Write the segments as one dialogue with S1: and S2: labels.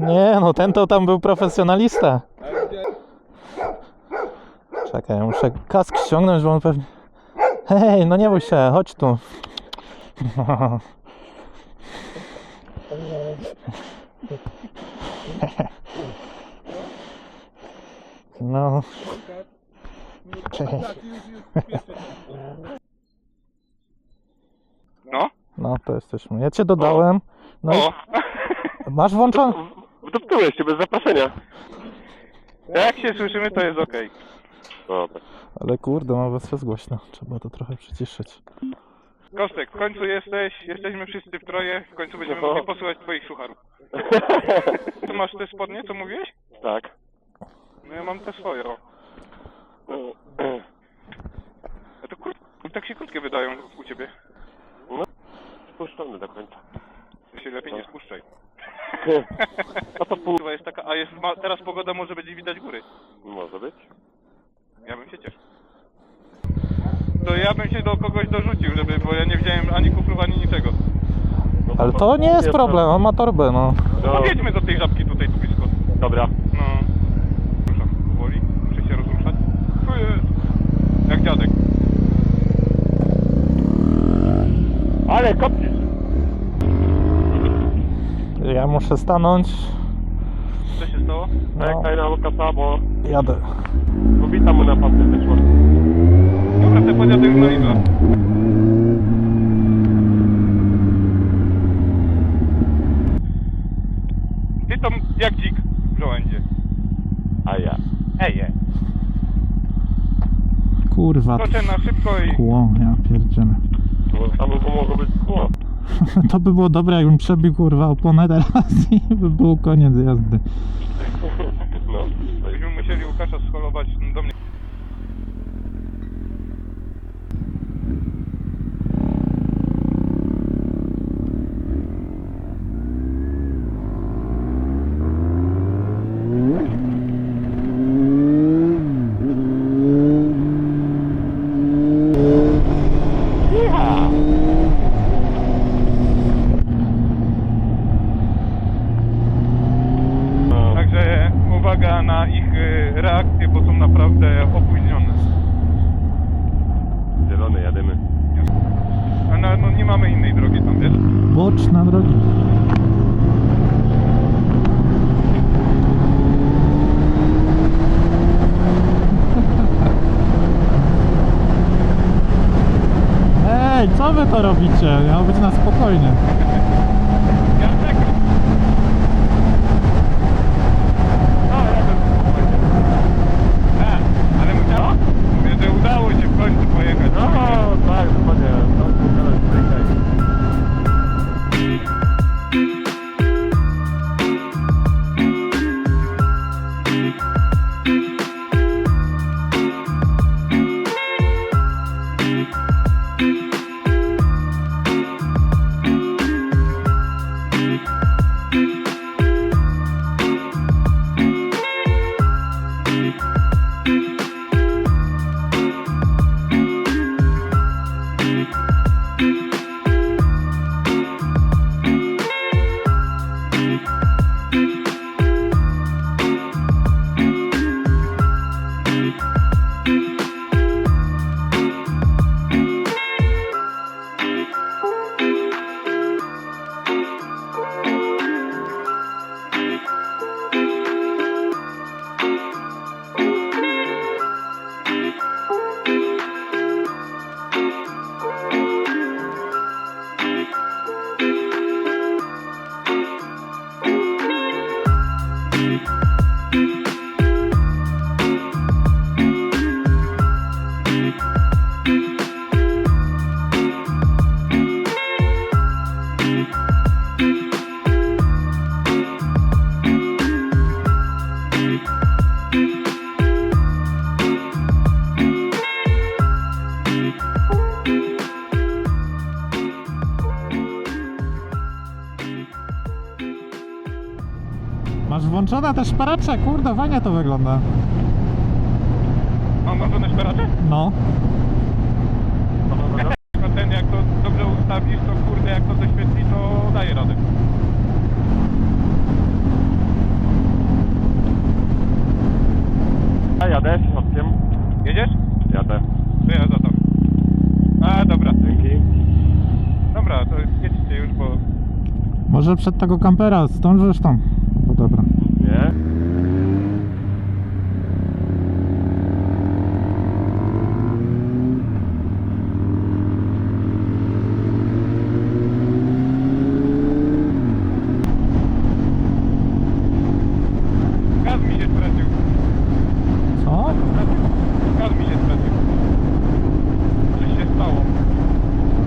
S1: Nie, no ten to tam był profesjonalista. Czekaj, ja muszę kask ściągnąć, bo on pewnie... Hej, no nie bój się, chodź tu. No. Cześć.
S2: No.
S1: No, to jesteśmy. Ja cię dodałem. No i masz włączone?
S2: Wduptyłeś się bez zaproszenia. Jak się słyszymy, to jest okej. Dobra.
S1: Ale kurde, no was jest głośno. Trzeba to trochę przyciszyć.
S2: Kostek, w końcu jesteś, jesteśmy wszyscy w troje, w końcu będziemy
S3: No.
S2: mogli posłuchać twoich sucharów. Tu masz te spodnie, co mówiłeś?
S3: tak.
S2: No ja mam te swoje, o. A to kur... tak się krótkie wydają u ciebie.
S3: Spuszczony do końca.
S2: To się lepiej nie spuszczaj.
S3: A to pół...
S2: Kurwa jest taka, a jest ma, teraz pogoda może będzie widać góry.
S3: Może być.
S2: Ja bym się cieszył. To ja bym się do kogoś dorzucił, żeby, bo ja nie widziałem ani kufrów, ani niczego.
S3: No
S1: Ale to nie jest problem, on ma torbę, no.
S3: No,
S2: Podjedźmy do tej żabki tutaj tu blisko.
S3: dobra.
S2: No. Ruszam powoli, muszę się rozruszać. Tu jest. Jak dziadek.
S3: Ale kopcisz!
S1: Ja muszę stanąć.
S2: Co się stało?
S1: No,
S3: Czekaj na Lukasa, bo
S1: jadę.
S3: pobita mu na pasy wyszła.
S2: Dobra, te podjadę już na Lidla. Ty to jak dzik w żołędzie.
S3: A ja.
S2: Eje.
S1: Kurwa,
S2: Skoczę na szybko i...
S1: kło, ja pierdzielę.
S3: Bo tam mogło być szkło.
S1: To by było dobre, jakbym przebił kurwa oponę teraz i by był koniec jazdy.
S3: No.
S2: Byśmy musieli Łukasza scholować do mnie.
S3: No.
S2: Także uwaga na ich y, reakcje, bo są naprawdę opóźnione.
S3: Zielony jadymy.
S2: A no, no nie mamy innej drogi tam, wiesz?
S1: Boczna drogi. Ej, co wy to robicie? Miało być na spokojnie. włączona też szparacze, kurde, fajnie to wygląda.
S2: Mam włączone szparacze?
S1: No.
S2: No ten, jak to dobrze ustawisz, to kurde, jak to doświetli, to daje radę.
S3: A jadę środkiem.
S2: Jedziesz?
S3: Jadę.
S2: To ja za to. A, dobra.
S3: Dzięki.
S2: Dobra, to jedźcie już, bo...
S1: Może przed tego kampera, zdążysz tam. No dobra.
S3: Nie?
S2: Gaz mi się stracił.
S1: Co?
S2: Gaz mi się stracił. Coś się stało.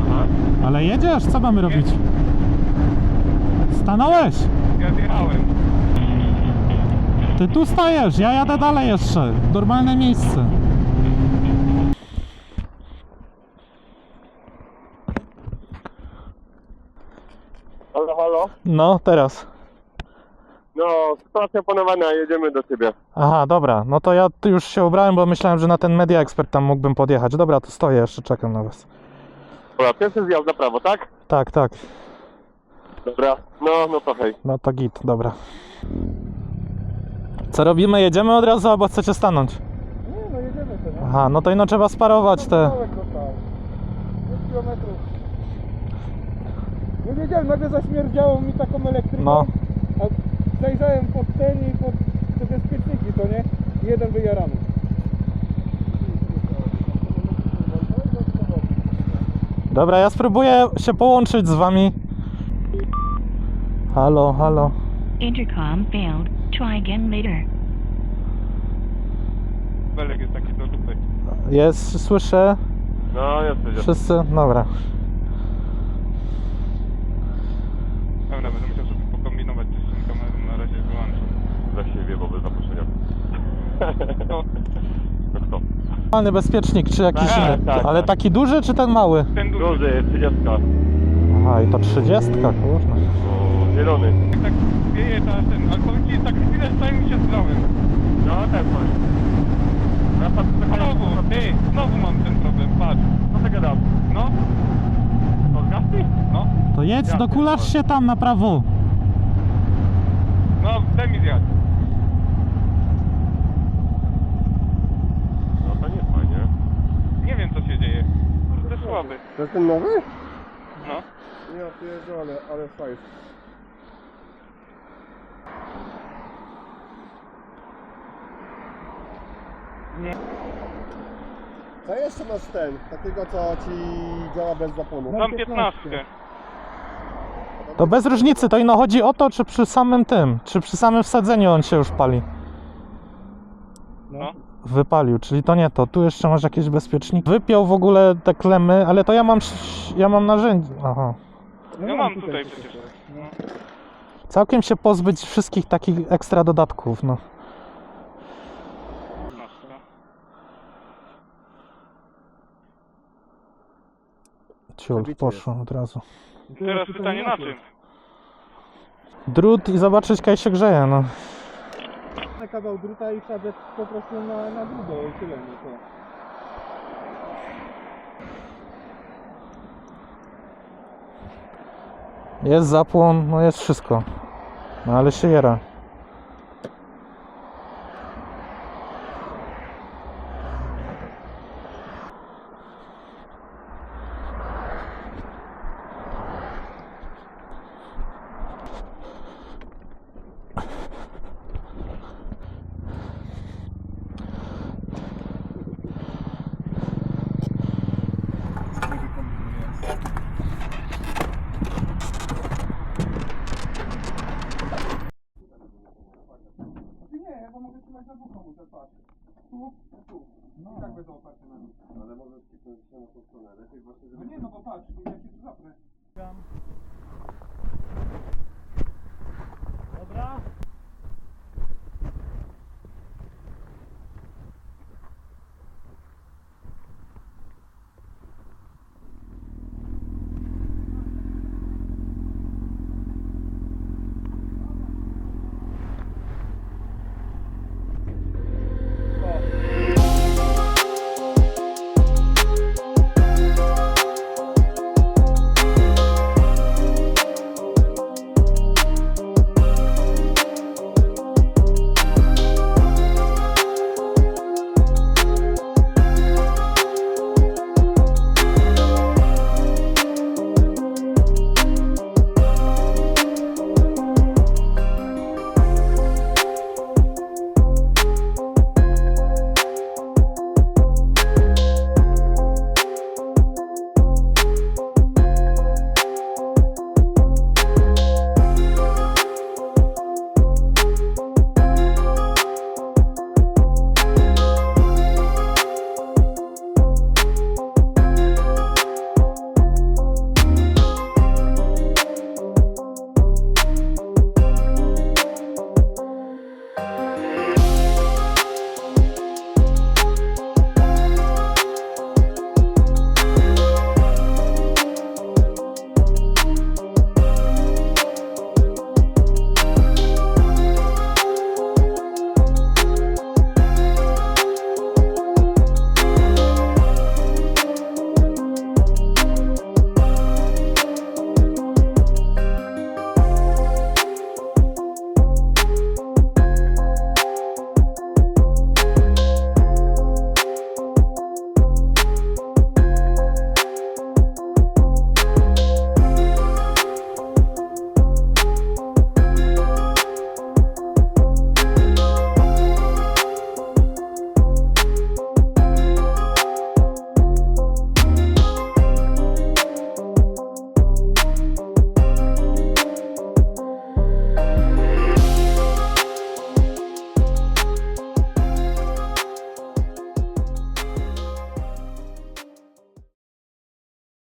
S3: Aha.
S1: Ale jedziesz? Co mamy robić? Stanąłeś!
S2: Ja zjechałem.
S1: Ty tu stajesz, ja jadę dalej jeszcze. Normalne miejsce.
S3: Halo, halo?
S1: No, teraz.
S3: No, stacja panowania, jedziemy do ciebie.
S1: Aha, dobra. No to ja tu już się ubrałem, bo myślałem, że na ten Media Expert tam mógłbym podjechać. Dobra, to stoję jeszcze, czekam na was.
S3: Dobra, pierwszy zjazd na prawo, tak?
S1: Tak, tak.
S3: Dobra. No, no to hej.
S1: No to git, dobra. Co robimy? Jedziemy od razu, albo chcecie stanąć?
S4: Nie, no jedziemy sobie.
S1: Aha, no to ino trzeba sparować te...
S4: Kawałek dostał. 5 kilometrów. Nie wiedziałem, nagle zaśmierdziało mi taką elektryką.
S1: No.
S4: A zajrzałem pod ten i pod te bezpieczniki, to nie? Jeden wyjarany.
S1: Dobra, ja spróbuję się połączyć z wami. Halo, halo.
S5: Intercom failed. Try again later.
S2: Belek jest taki do dupy.
S1: Jest, słyszę.
S3: No, jesteś.
S1: Wszyscy? Dobra.
S2: Dobra, będę musiał sobie pokombinować coś z tą kamerą, na razie wyłączę.
S3: Za siebie, bo bez zaproszenia.
S2: To
S3: No kto?
S1: Normalny bezpiecznik, czy jakiś
S3: Tak,
S1: inny?
S3: tak,
S1: Ale
S3: tak.
S1: taki duży, czy ten mały?
S2: ten duży.
S3: Duży, 30.
S1: Aha, i to 30, kurwa.
S3: O, zielony.
S2: Jak tak wieje ta ten, ale powiem ci, tak chwilę stałem i się zgrałem.
S3: No, ten masz. Wracam do
S2: Znowu, ty, znowu mam ten problem, patrz.
S3: Co ty gadam?
S2: No,
S3: To zgasnij?
S2: no,
S1: To jedź,
S3: Ja
S1: dokulasz
S3: pierdolę.
S1: się tam na prawo.
S2: no, daj mi zjadł.
S3: No to nie fajnie.
S2: Nie wiem co się dzieje. Kurde słaby.
S4: To jest ten nowy?
S2: No.
S4: Ja pierdolę, ale fajnie.
S6: Co jeszcze masz ten, takiego co ci działa bez zapłonu?
S2: Mam 15.
S1: To bez różnicy, to ino chodzi o to, czy przy samym tym, czy przy samym wsadzeniu on się już pali.
S2: No.
S1: Wypalił, czyli to nie to. Tu jeszcze masz jakieś bezpieczniki. Wypiął w ogóle te klemy, ale to ja mam, ja mam narzędzie. Aha.
S2: Ja mam tutaj przecież.
S1: Całkiem się pozbyć wszystkich takich ekstra dodatków, no. Ciul, poszło od razu.
S2: Teraz pytanie na czym?
S1: Drut i zobaczyć, kaj się grzeje, no.
S4: Na kawał druta i wsadzę po prostu na, na długo i tyle, no to.
S1: Jest zapłon, no jest wszystko. No ale się jera.
S4: jak na bucha muszę patrzeć. Tu i tu. No. I tak będą oparte na nic.
S6: No, ale możesz kliknąć się na tą stronę. Lepiej właśnie, żeby...
S4: No nie, no bo patrz, ja się tu zapnę. Dobra.